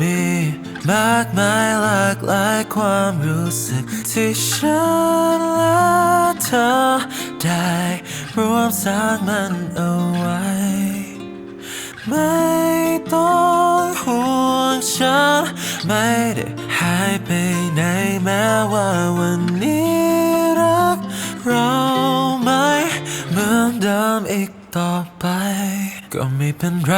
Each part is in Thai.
มีมากมายหลากหลายความรู้สึกที่ฉันและเธอได้รวมสร้างมันเอาไว้ ไม่ต้องห่วงฉันไม่ได้หายไปไหนแม้ว่าวันนี้รักเราไม่เหมือนเดิมอีกต่อไป ก็ไม่เป็นไร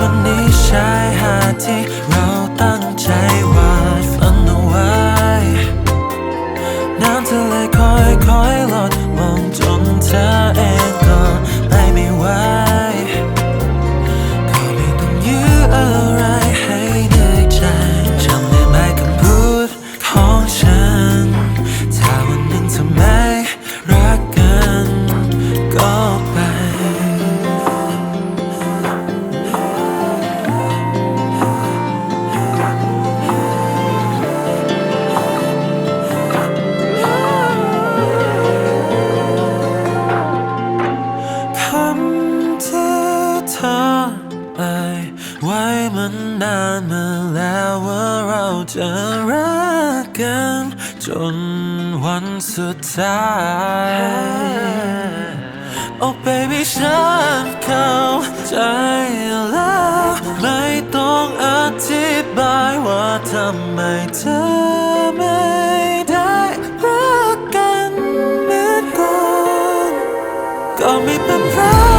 วันนี้ชายหาดที่ มันนานมาแล้วว่าเราจะรักกัน จนวันสุดท้าย โอ้ baby ฉันเข้าใจแล้ว ไม่ต้องอธิบายว่าทำไมเธอไม่ได้รักกันเหมือนก่อนก็ไม่เป็นไร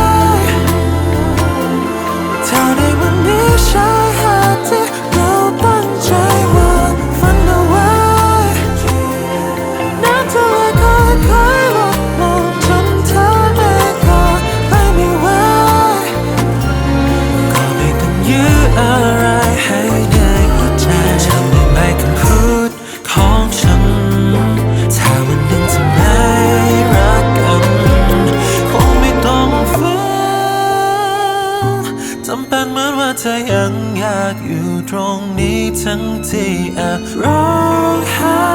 จำเป็นเหมือนว่าเธอยังอยากอยู่ตรงนี้ทั้งที่แอบร้องไห้